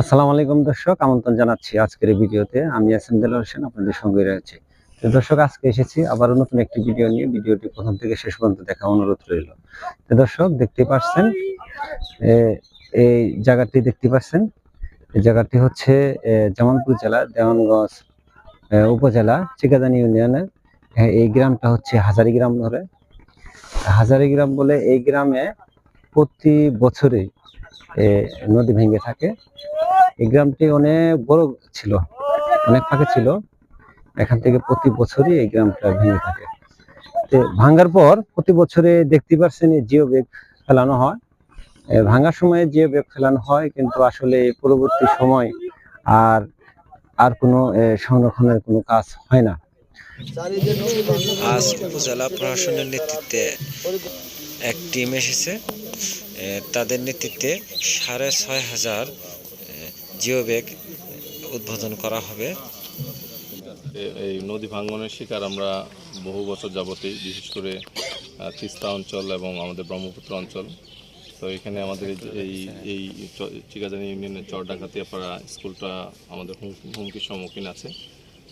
আসসালামু আলাইকুম দর্শক, আমন্ত্রণ জানাচ্ছি আজকের ভিডিওতে। আমি দেলার হোসেন, আপনাদের সঙ্গে রয়েছে। তো দর্শক, আজকে এসেছি আবারও নতুন একটি ভিডিও নিয়ে। ভিডিওটি প্রথম থেকে শেষ পর্যন্ত দেখা অনুরোধ রইল। তো দর্শক, দেখতে পাচ্ছেন এই জায়গাটি দেখতে পাচ্ছেন এই জায়গাটি হচ্ছে জামালপুর জেলা, দেওয়ানগঞ্জ উপজেলা চিকাদানি ইউনিয়নের। এই গ্রামটা হচ্ছে হাজারি গ্রাম ধরে হাজারি গ্রাম বলে এই গ্রামে প্রতি বছরে নদী ভেঙে থাকে। এই গ্রামটি অনেক বড় ছিল, অনেক ফাঁকা ছিল। এখান থেকে প্রতি বছরই এই গ্রামটা ভেঙে থাকে। তো ভাঙার পর প্রতি বছরে দেখতে পাচ্ছেন জিও ব্যাগ ফেলানো হয়। ভাঙার সময় জিও ব্যাগ ফেলানো হয়, কিন্তু আসলে পরবর্তী সময় আর আর কোনো সংরক্ষণের কোনো কাজ হয় না। আজ উপজেলা প্রশাসনের নেতৃত্বে এক টিম এসেছে। তাদের নেতৃত্বে সাড়ে ছয় হাজার জিও ব্যাগ উদ্বোধন করা হবে। এই নদী ভাঙ্গনের শিকার আমরা বহু বছর যাবতেই, বিশেষ করে তিস্তা অঞ্চল এবং আমাদের ব্রহ্মপুত্র অঞ্চল। তো এখানে আমাদের এই এই চিকাজানি ইউনিয়নের চর ডাকাতিয়াপাড়া স্কুলটা আমাদের হুম- হুমকির সম্মুখীন আছে।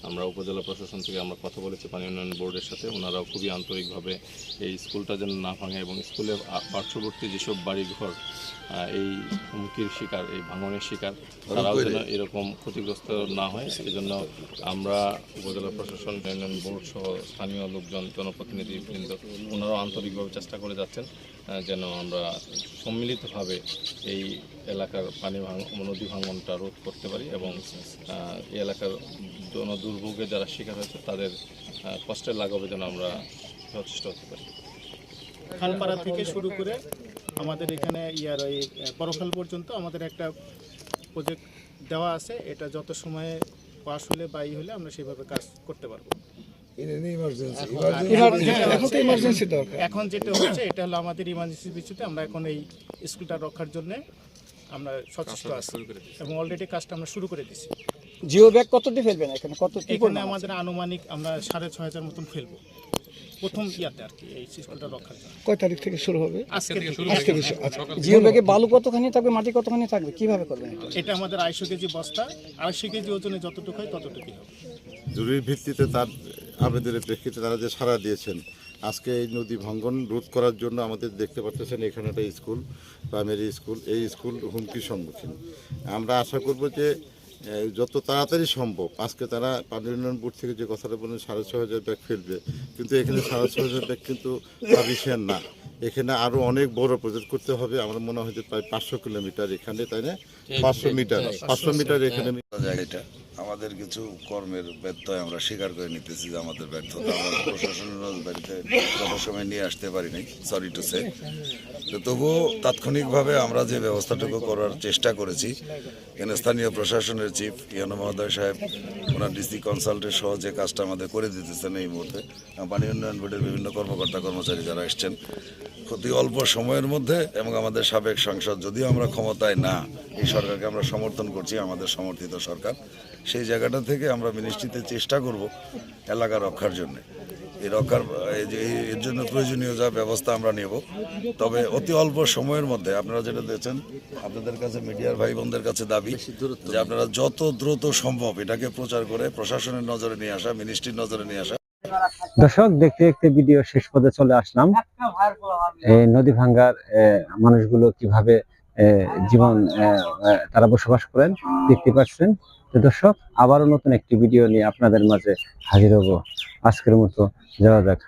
আমরা উপজেলা প্রশাসন থেকে আমরা কথা বলেছি পানি উন্নয়ন বোর্ডের সাথে। ওনারাও খুবই আন্তরিকভাবে এই স্কুলটা যেন না ভাঙে এবং স্কুলের পার্শ্ববর্তী যেসব বাড়িঘর এই হুমকির শিকার এই ভাঙনের শিকার তারাও যেন এরকম ক্ষতিগ্রস্ত না হয়। সেজন্য আমরা উপজেলা প্রশাসন ইউনিয়ন বোর্ড সহ স্থানীয় লোকজন জনপ্রতিনিধিবৃন্দ ওনারাও আন্তরিকভাবে চেষ্টা করে যাচ্ছেন যেন আমরা সম্মিলিতভাবে এই এলাকার পানি ভাঙ নদী ভাঙনটা রোধ করতে পারি এবং এই এলাকার জন দুর্ভোগে যারা শিকার হয়েছে তাদের কষ্টের লাঘবে যেন আমরা যথেষ্ট হতে পারি। খালপাড়া থেকে শুরু করে আমাদের এখানে ইয়ার ওই পরখাল পর্যন্ত আমাদের একটা প্রজেক্ট দেওয়া আছে। এটা যত সময়ে পাস হলে বা ই হলে আমরা সেভাবে কাজ করতে পারব। এখন যেটা হচ্ছে এটা হলো আমাদের ইমার্জেন্সি পিছুতে আমরা এখন এই স্কুলটা রক্ষার জন্য আমরা সচেষ্ট আছি এবং অলরেডি কাজটা আমরা শুরু করে দিছি জিও ব্যাগ কতটি ফেলবেন এখানে? কত এখানে? আমাদের আনুমানিক আমরা সাড়ে ছয় হাজার মতন ফেলব। প্রথম ইয়াতে আর কি এই স্কুলটা রক্ষার জন্য। কয় তারিখ থেকে শুরু হবে? আজকে থেকে শুরু। জিও ব্যাগে বালু কতখানি থাকবে মাটি কতখানি থাকবে? কীভাবে করবেন এটা? এটা আমাদের আড়াইশো কেজি বস্তা। আড়াইশো কেজি ওজনে যতটুকু হয় ততটুকুই হবে। জরুরি ভিত্তিতে তার আবেদনের প্রেক্ষিতে তারা যে সাড়া দিয়েছেন আজকে এই নদী ভাঙ্গন রোধ করার জন্য আমাদের দেখতে পাচ্ছেন এখানে একটা স্কুল প্রাইমারি স্কুল। এই স্কুল হুমকির সম্মুখীন। আমরা আশা করব যে যত তাড়াতাড়ি সম্ভব আজকে তারা পানি উন্নয়ন বোর্ড থেকে যে কথাটা বলেন সাড়ে ছ হাজার ব্যাগ ফেলবে। কিন্তু এখানে সাড়ে ছ হাজার ব্যাগ কিন্তু সাফিসিয়েন্ট না। এখানে আরও অনেক বড় প্রজেক্ট করতে হবে। আমার মনে হয় যে প্রায় পাঁচশো কিলোমিটার এখানে তাই না? পাঁচশো মিটার পাঁচশো মিটার এখানে জায়গাটা। আমাদের কিছু কর্মের ব্যর্থয় আমরা স্বীকার করে নিতেছি যে আমাদের ব্যর্থতা আমরা প্রশাসনের নজরদারিতে সময় নিয়ে আসতে পারি নাই সরি টু সে তবুও তাৎক্ষণিকভাবে আমরা যে ব্যবস্থাটুকু করার চেষ্টা করেছি, এখানে স্থানীয় প্রশাসনের চিফ ইয়ানো মহোদয় সাহেব, ওনার ডিসি কনসাল্টের সহ যে কাজটা আমাদের করে দিতেছেন এই মুহূর্তে পানি উন্নয়ন বোর্ডের বিভিন্ন কর্মকর্তা কর্মচারী যারা এসছেন, অতি অল্প সময়ের মধ্যে এবং আমাদের সাবেক সংসদ, যদিও আমরা ক্ষমতায় না, এই সরকারকে আমরা সমর্থন করছি, আমাদের সমর্থিত সরকার সেই জায়গাটা থেকে আমরা মিনিস্ট্রিতে চেষ্টা করব এলাকা রক্ষার জন্য। এই রক্ষার এই যে এই- এর জন্য প্রয়োজনীয় যা ব্যবস্থা আমরা নেব তবে অতি অল্প সময়ের মধ্যে আপনারা যেটা দেখছেন আপনাদের কাছে মিডিয়ার ভাই বোনদের কাছে দাবি যে আপনারা যত দ্রুত সম্ভব এটাকে প্রচার করে প্রশাসনের নজরে নিয়ে আসা মিনিস্ট্রির নজরে নিয়ে আসা। দর্শক দেখতে দেখতে ভিডিও শেষ পর্যন্ত চলে আসলাম। এই নদী ভাঙ্গার আহ, মানুষগুলো কীভাবে জীবন তারা বসবাস করেন, দেখতে পাচ্ছেন। তো দর্শক, আবারও নতুন একটি ভিডিও নিয়ে আপনাদের মাঝে হাজির হব। আজকের মতো যাওয়া যাক।